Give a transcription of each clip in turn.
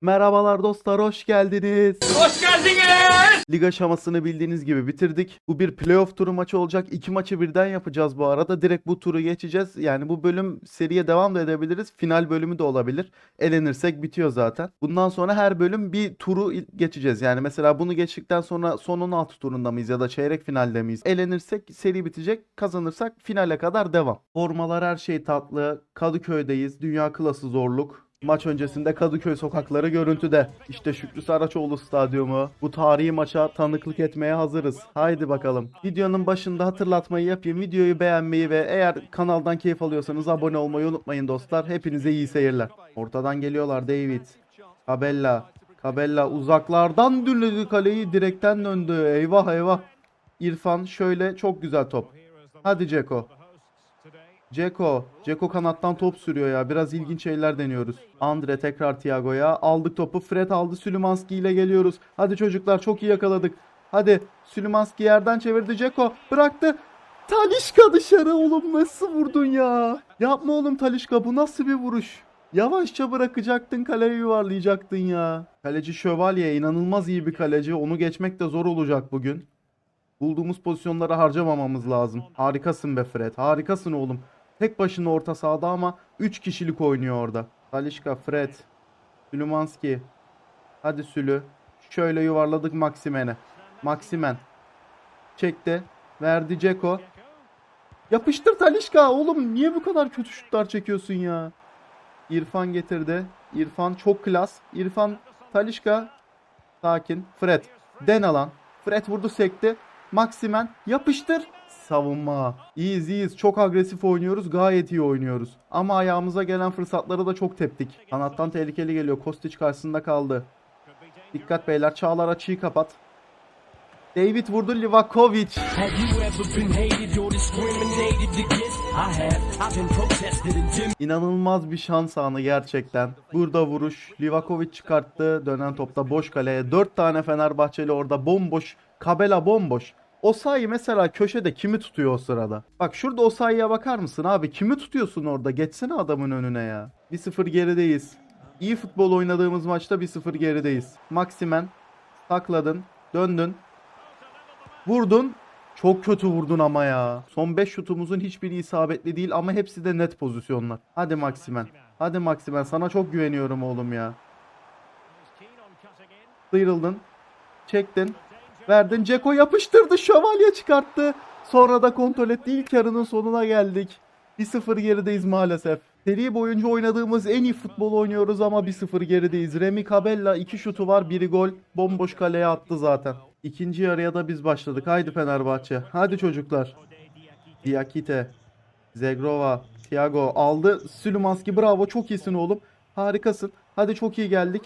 Merhabalar dostlar, hoş geldiniz. Hoş geldiniz. Lig aşamasını bildiğiniz gibi bitirdik. Bu bir playoff turu maçı olacak. İki maçı birden yapacağız bu arada. Direkt bu turu geçeceğiz. Yani bu bölüm seriye devam da edebiliriz. Final bölümü de olabilir. Elenirsek bitiyor zaten. Bundan sonra her bölüm bir turu geçeceğiz. Yani mesela bunu geçtikten sonra son 16 turunda mıyız ya da çeyrek finalde miyiz? Elenirsek seri bitecek. Kazanırsak finale kadar devam. Formalar her şey tatlı. Kadıköy'deyiz. Dünya klası zorluk. Maç öncesinde Kadıköy sokakları görüntüde. İşte Şükrü Saraçoğlu stadyumu. Bu tarihi maça tanıklık etmeye hazırız. Haydi bakalım. Videonun başında hatırlatmayı yapayım. Videoyu beğenmeyi ve eğer kanaldan keyif alıyorsanız abone olmayı unutmayın dostlar. Hepinize iyi seyirler. Ortadan geliyorlar David. Cabella. Cabella uzaklardan dünledi kaleyi direkten döndü. Eyvah eyvah. İrfan şöyle çok güzel top. Hadi Ceko. Ceko. Ceko kanattan top sürüyor ya. Biraz ilginç şeyler deniyoruz. Andre tekrar Thiago'ya. Aldık topu. Fred aldı. Süleymanski ile geliyoruz. Hadi çocuklar çok iyi yakaladık. Hadi. Süleymanski yerden çevirdi. Ceko bıraktı. Talişka dışarı oğlum nasıl vurdun ya? Yapma oğlum Talişka bu nasıl bir vuruş? Yavaşça bırakacaktın kaleye yuvarlayacaktın ya. Kaleci Şövalye inanılmaz iyi bir kaleci. Onu geçmek de zor olacak bugün. Bulduğumuz pozisyonları harcamamamız lazım. Harikasın be Fred. Harikasın oğlum. Tek başına orta sahada ama 3 kişilik oynuyor orada. Talişka, Fred, Süleymanski. Hadi Sülü. Şöyle yuvarladık Maksimen'e. Maksimen. Çekti. Verdi Ceko. Yapıştır Talişka. Oğlum niye bu kadar kötü şutlar çekiyorsun ya? İrfan getirdi. İrfan çok klas. İrfan Talişka. Sakin. Fred. Den alan. Fred vurdu sekti. Maksimen yapıştır. Savunma. İyiyiz iyiyiz. Çok agresif oynuyoruz. Gayet iyi oynuyoruz. Ama ayağımıza gelen fırsatları da çok teptik. Kanattan tehlikeli geliyor. Kostić karşısında kaldı. Dikkat beyler. Çağlar açıyı kapat. David vurdu Livakovic. İnanılmaz bir şans anı gerçekten. Burada vuruş. Livakovic çıkarttı. Dönen topta boş kaleye. 4 tane Fenerbahçeli orada bomboş. Kabela bomboş. Osayi mesela köşede kimi tutuyor o sırada? Bak şurada Osayi'ye bakar mısın abi? Kimi tutuyorsun orada? Geçsene adamın önüne ya. 1-0 gerideyiz. İyi futbol oynadığımız maçta 1-0 gerideyiz. Maksimen sakladın, döndün, Vurdun. Çok kötü vurdun ama ya. Son 5 şutumuzun hiçbiri isabetli değil ama hepsi de net pozisyonlar. Hadi Maksimen. Hadi Maksimen sana çok güveniyorum oğlum ya. Sıyrıldın. Çektin. Verdin. Ceko yapıştırdı. Şövalye çıkarttı. Sonra da kontrol etti. İlk yarının sonuna geldik. 1-0 gerideyiz maalesef. Seri boyunca oynadığımız en iyi futbol oynuyoruz ama 1-0 gerideyiz. Remy Cabella 2 şutu var, biri gol. Bomboş kaleye attı zaten. İkinci yarıya da biz başladık. Haydi Fenerbahçe. Hadi çocuklar. Diakite. Zegrova. Thiago aldı. Süleymanski bravo. Çok iyisin oğlum. Harikasın. Hadi çok iyi geldik.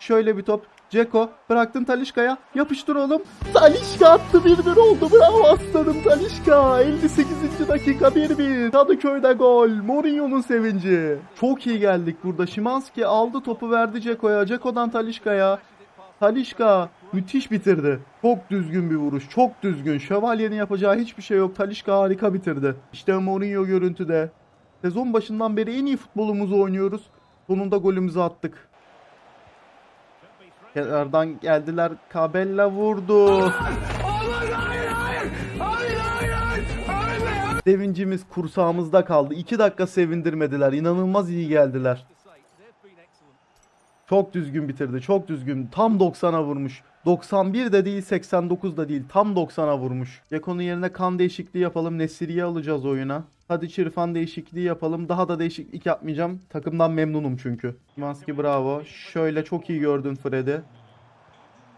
Şöyle bir top. Ceko bıraktın Talişka'ya. Yapıştır oğlum. Talişka attı 1-1 oldu. Bravo aslanım Talişka. 58. dakika 1-1. Kadıköy'de gol. Mourinho'nun sevinci. Çok iyi geldik burada. Şimanski aldı topu verdi Ceko'ya. Ceko'dan Talişka'ya. Talişka müthiş bitirdi. Çok düzgün bir vuruş. Çok düzgün. Şövalyenin yapacağı hiçbir şey yok. Talişka harika bitirdi. İşte Mourinho görüntüde. Sezon başından beri en iyi futbolumuzu oynuyoruz. Sonunda golümüzü attık. Kenardan geldiler. Kabella vurdu. Sevincimiz kursağımızda kaldı. 2 dakika sevindirmediler. İnanılmaz iyi geldiler. Çok düzgün bitirdi. Çok düzgün. Tam 90'a vurmuş. 91 de değil 89 da değil. Tam 90'a vurmuş. Yakon'un yerine kan değişikliği yapalım. Nesiri'yi alacağız oyuna. Hadi Çirfan değişikliği yapalım. Daha da değişiklik yapmayacağım. Takımdan memnunum çünkü. Maski bravo. Şöyle çok iyi gördün Fred'i.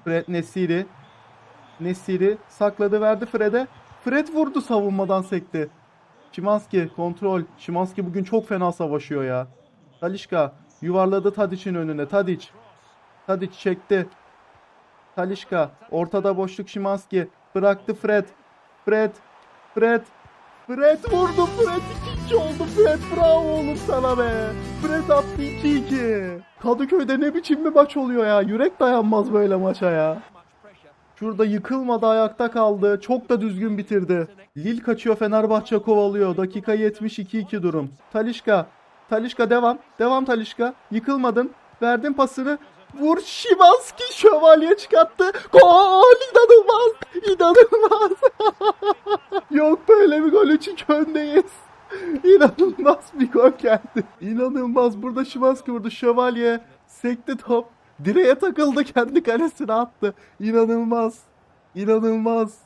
Fred Nesiri. Nesiri sakladı verdi Fred'e. Fred vurdu savunmadan sekti. Şimanski kontrol. Şimanski bugün çok fena savaşıyor ya. Talişka yuvarladı Tadic'in önüne. Tadic. Tadic çekti. Talişka ortada boşluk Şimanski. Bıraktı Fred. Fred. Fred. Fred vurdu. Fred ikinci oldu. Fred bravo oğlum sana be. Fred attı 2-2. Kadıköy'de ne biçim bir maç oluyor ya. Yürek dayanmaz böyle maça ya. Şurada yıkılmadı ayakta kaldı. Çok da düzgün bitirdi. Lil kaçıyor Fenerbahçe kovalıyor. Dakika 72-2 durum. Talişka. Talişka devam. Devam Talişka. Yıkılmadın. Verdin pasını. Vur Şimanski şövalye çıkarttı. Gol inanılmaz. İnanılmaz. Yok böyle bir gol 3 öndeyiz. İnanılmaz bir gol geldi. İnanılmaz. Burada Şimanski vurdu. Şövalye sekti top. Direğe takıldı kendi kalesine attı. İnanılmaz. İnanılmaz.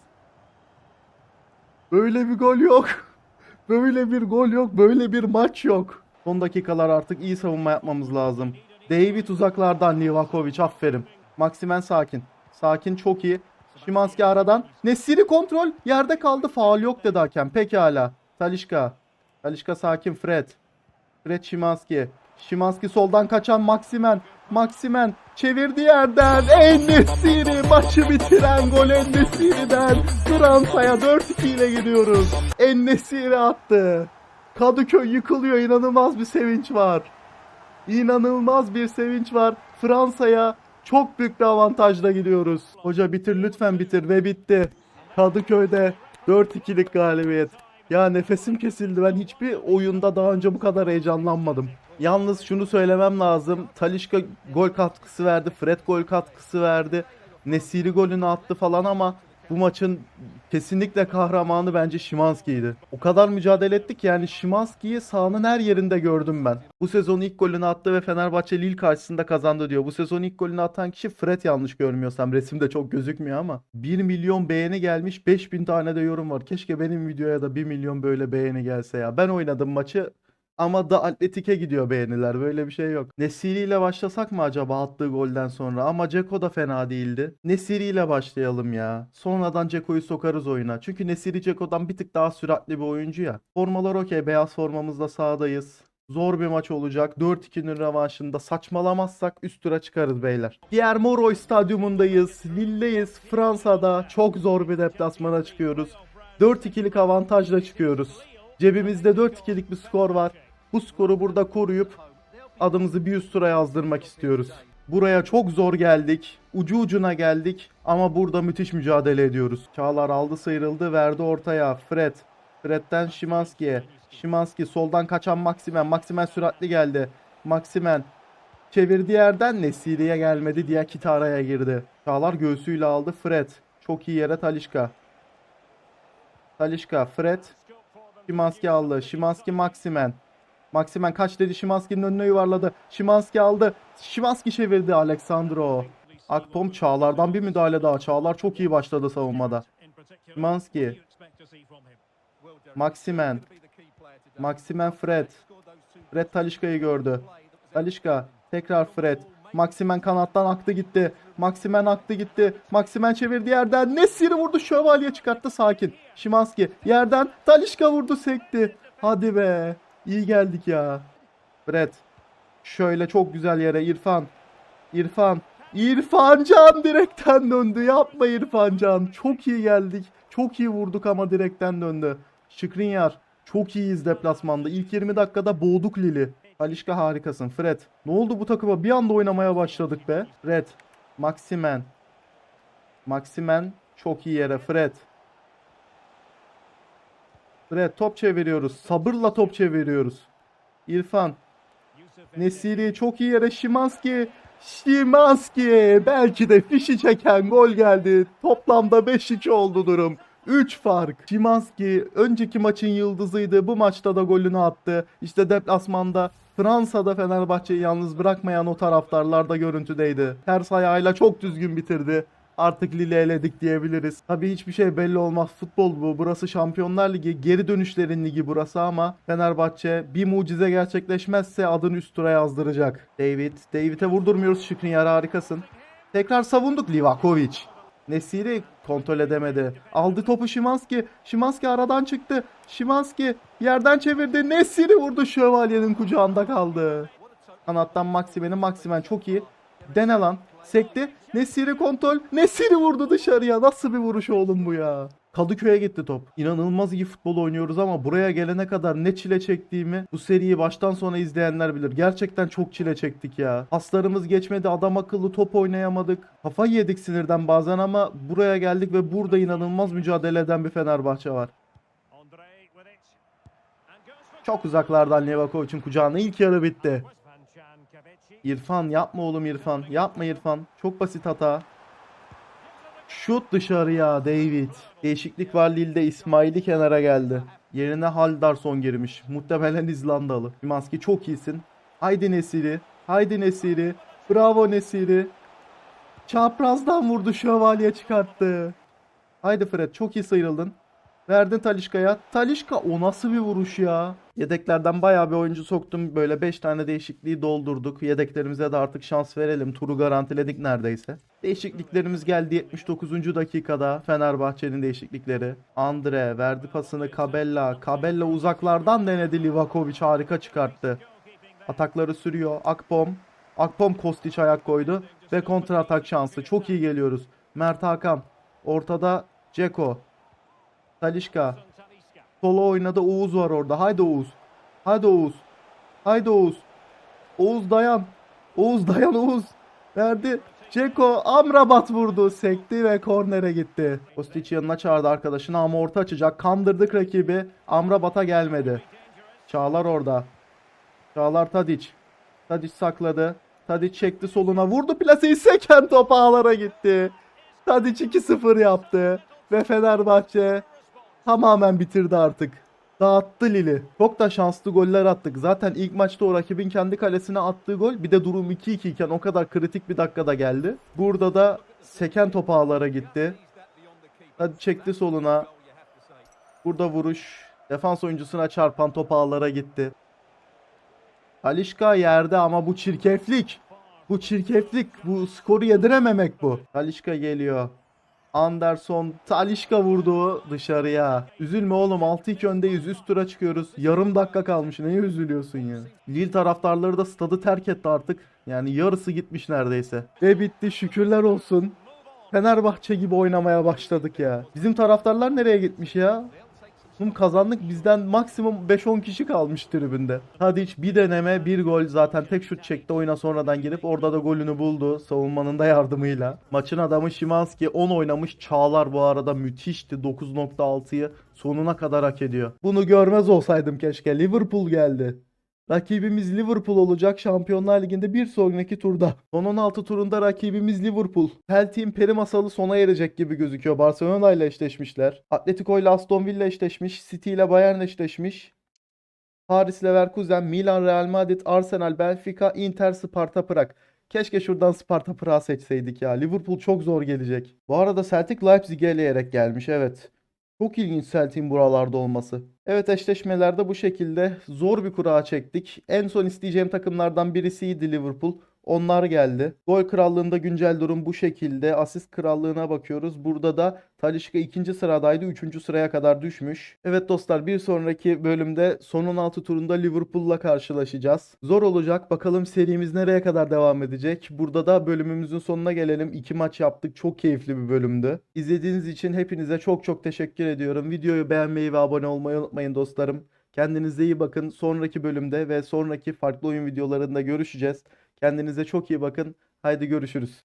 Böyle bir gol yok. Böyle bir gol yok. Böyle bir maç yok. Son dakikalar artık iyi savunma yapmamız lazım. David uzaklardan Livakovic aferin. Maximen sakin. Sakin çok iyi. Şimanski aradan. Nesiri kontrol. Yerde kaldı. Faul yok dedi hakem. Pekala. Talişka. Talişka sakin. Fred. Fred Şimanski. Şimanski soldan kaçan Maximen. Maximen çevirdi yerden. En-Nesyri maçı bitiren gol En-Nesyri'den. Fransa'ya 4-2 ile gidiyoruz. En-Nesyri attı. Kadıköy yıkılıyor. İnanılmaz bir sevinç var. İnanılmaz bir sevinç var. Fransa'ya çok büyük bir avantajla gidiyoruz. Hoca bitir lütfen bitir ve bitti. Kadıköy'de 4-2'lik galibiyet. Ya nefesim kesildi. Ben hiçbir oyunda daha önce bu kadar heyecanlanmadım. Yalnız şunu söylemem lazım. Talişka gol katkısı verdi. Fred gol katkısı verdi. Nesiri golünü attı falan ama bu maçın kesinlikle kahramanı bence Şimanski'ydi. O kadar mücadele ettik yani Şimanski'yi sahanın her yerinde gördüm ben. Bu sezon ilk golünü attı ve Fenerbahçe Lille karşısında kazandı diyor. Bu sezon ilk golünü atan kişi Fred yanlış görmüyorsam. Resimde çok gözükmüyor ama. 1 milyon beğeni gelmiş 5000 tane de yorum var. Keşke benim videoya da 1 milyon böyle beğeni gelse ya. Ben oynadım maçı. Ama da Atletik'e gidiyor beğeniler. Böyle bir şey yok. Nesiri ile başlasak mı acaba attığı golden sonra? Ama Ceko da fena değildi. Nesiri ile başlayalım ya. Sonradan Ceko'yu sokarız oyuna. Çünkü Nesiri Ceko'dan bir tık daha süratli bir oyuncu ya. Formalar okey. Beyaz formamızla sahadayız. Zor bir maç olacak. 4-2'nin revanşında saçmalamazsak üst tura çıkarız beyler. Pierre Mauroy stadyumundayız. Lille'deyiz. Fransa'da çok zor bir deplasmana çıkıyoruz. 4-2'lik avantajla çıkıyoruz. Cebimizde 4-2'lik bir skor var. Bu skoru burada koruyup adımızı bir üst tura yazdırmak istiyoruz. Buraya çok zor geldik. Ucu ucuna geldik ama burada müthiş mücadele ediyoruz. Çağlar aldı sıyrıldı verdi ortaya. Fred. Fred'den Şimanski'ye. Şimanski soldan kaçan Maximen. Maximen süratli geldi. Maximen çevirdiği yerden Nesiri'ye gelmedi diye Kitara'ya girdi. Çağlar göğsüyle aldı Fred. Çok iyi yere Talişka. Talişka, Fred. Şimanski aldı. Şimanski Maximen. Maximen kaç dedi Şimanski'nin önüne yuvarladı. Şimanski aldı. Şimanski çevirdi Aleksandro. Akpom Çağlar'dan bir müdahale daha. Çağlar çok iyi başladı savunmada. Şimanski. Maximen. Maximen Fred. Fred Talişka'yı gördü. Talişka tekrar Fred. Maximen kanattan aktı gitti. Maximen aktı gitti. Maximen çevirdi yerden. Nesiri vurdu. Şövalye çıkarttı sakin. Şimanski yerden. Talişka vurdu sekti. Hadi be. İyi geldik ya. Fred. Şöyle çok güzel yere İrfan. İrfan. İrfan Can direkten döndü. Yapma İrfan Can. Çok iyi geldik. Çok iyi vurduk ama direkten döndü. Şikrinyar. Çok iyiyiz deplasmanda. İlk 20 dakikada boğduk Lili. Alişka harikasın. Fred. Ne oldu bu takıma? Bir anda oynamaya başladık be. Fred. Maximen. Maximen çok iyi yere. Fred. Fred top çeviriyoruz. Sabırla top çeviriyoruz. İrfan. Nesiri çok iyi yere. Şimanski. Şimanski. Belki de fişi çeken gol geldi. Toplamda 5-2 oldu durum. 3 fark. Şimanski önceki maçın yıldızıydı. Bu maçta da golünü attı. İşte deplasmanda Fransa'da Fenerbahçe'yi yalnız bırakmayan o taraftarlar da görüntüdeydi. Ters ayağıyla çok düzgün bitirdi. Artık Lille eledik diyebiliriz. Tabii hiçbir şey belli olmaz. Futbol bu. Burası Şampiyonlar Ligi. Geri dönüşlerin ligi burası ama Fenerbahçe bir mucize gerçekleşmezse adını üst tura yazdıracak. David. David'e vurdurmuyoruz Şükriyar harikasın. Tekrar savunduk Livakovic. Nesiri kontrol edemedi. Aldı topu Şimanski. Şimanski aradan çıktı. Şimanski yerden çevirdi. Nesiri vurdu. Şövalyenin kucağında kaldı. Kanattan Maximen'in Maximen çok iyi. Dene lan. Sekti. Nesiri kontrol. Nesiri vurdu dışarıya. Nasıl bir vuruş oğlum bu ya? Kadıköy'e gitti top. İnanılmaz iyi futbol oynuyoruz ama buraya gelene kadar ne çile çektiğimi bu seriyi baştan sona izleyenler bilir. Gerçekten çok çile çektik ya. Paslarımız geçmedi. Adam akıllı top oynayamadık. Kafayı yedik sinirden bazen ama buraya geldik ve burada inanılmaz mücadele eden bir Fenerbahçe var. Çok uzaklardan Levakovic'in kucağına ilk yarı bitti. İrfan yapma oğlum İrfan. Yapma İrfan. Çok basit hata. Şut dışarıya David. Değişiklik var Lille'de İsmail'i kenara geldi. Yerine Haldarsson girmiş. Muhtemelen İzlandalı. Şimanski çok iyisin. Haydi Nesiri. Haydi Nesiri. Bravo Nesiri. Çaprazdan vurdu şövalye çıkarttı. Haydi Fred çok iyi sıyrıldın. Verdin Talişka'ya. Talişka o nasıl bir vuruş ya? Yedeklerden bayağı bir oyuncu soktum. Böyle 5 tane değişikliği doldurduk. Yedeklerimize de artık şans verelim. Turu garantiledik neredeyse. Değişikliklerimiz geldi 79. dakikada. Fenerbahçe'nin değişiklikleri. Andre verdi pasını Kabella. Kabella uzaklardan denedi Livakovic harika çıkarttı. Atakları sürüyor. Akpom. Akpom Kostić ayak koydu. Ve kontra atak şansı. Çok iyi geliyoruz. Mert Hakan. Ortada Ceko. Talişka. Solo oynadı. Oğuz var orada. Haydi Oğuz. Haydi Oğuz. Haydi Oğuz. Oğuz dayan. Oğuz dayan Oğuz. Verdi. Ceko Amrabat vurdu. Sekti ve kornere gitti. Kostić yanına çağırdı arkadaşını ama orta açacak. Kandırdık rakibi. Amrabat'a gelmedi. Çağlar orada. Çağlar Tadic. Tadic sakladı. Tadic çekti soluna. Vurdu plaseyi seken top ağlara gitti. Tadic 2-0 yaptı. Ve Fenerbahçe tamamen bitirdi artık. Dağıttı Lili. Çok da şanslı goller attık. Zaten ilk maçta o rakibin kendi kalesine attığı gol bir de durum 2-2 iken o kadar kritik bir dakikada geldi. Burada da seken top ağlara gitti. Hadi çekti soluna. Burada vuruş. Defans oyuncusuna çarpan top ağlara gitti. Talişka yerde ama bu çirkeflik. Bu çirkeflik. Bu skoru yedirememek bu. Talişka geliyor. Anderson Talişka vurdu dışarıya. Üzülme oğlum 6-2 öndeyiz. Üst tura çıkıyoruz. Yarım dakika kalmış. Neye üzülüyorsun ya? Lille taraftarları da stadı terk etti artık. Yani yarısı gitmiş neredeyse. Ve bitti şükürler olsun. Fenerbahçe gibi oynamaya başladık ya. Bizim taraftarlar nereye gitmiş ya? Oğlum kazandık bizden maksimum 5-10 kişi kalmış tribünde. Tadic bir deneme bir gol zaten tek şut çekti oyuna sonradan girip orada da golünü buldu savunmanın da yardımıyla. Maçın adamı Şimanski 10 oynamış Çağlar bu arada müthişti 9.6'yı sonuna kadar hak ediyor. Bunu görmez olsaydım keşke Liverpool geldi. Rakibimiz Liverpool olacak Şampiyonlar Ligi'nde bir sonraki turda. Son 16 turunda rakibimiz Liverpool. Celtic'in peri masalı sona erecek gibi gözüküyor. Barcelona ile eşleşmişler. Atletico ile Aston Villa eşleşmiş. City ile Bayern eşleşmiş. Paris Leverkusen, Milan, Real Madrid, Arsenal, Benfica, Inter, Sparta Prag. Keşke şuradan Sparta Prag'ı seçseydik ya. Liverpool çok zor gelecek. Bu arada Celtic Leipzig'i eleyerek gelmiş evet. Çok ilginç Celtic'in buralarda olması. Evet eşleşmelerde bu şekilde zor bir kura çektik. En son isteyeceğim takımlardan birisiydi Liverpool. Onlar geldi. Gol krallığında güncel durum bu şekilde. Asist krallığına bakıyoruz. Burada da Talisca ikinci sıradaydı. Üçüncü sıraya kadar düşmüş. Evet dostlar bir sonraki bölümde son 16 turunda Liverpool'la karşılaşacağız. Zor olacak. Bakalım serimiz nereye kadar devam edecek. Burada da bölümümüzün sonuna gelelim. İki maç yaptık. Çok keyifli bir bölümdü. İzlediğiniz için hepinize çok çok teşekkür ediyorum. Videoyu beğenmeyi ve abone olmayı unutmayın dostlarım. Kendinize iyi bakın. Sonraki bölümde ve sonraki farklı oyun videolarında görüşeceğiz. Kendinize çok iyi bakın. Haydi görüşürüz.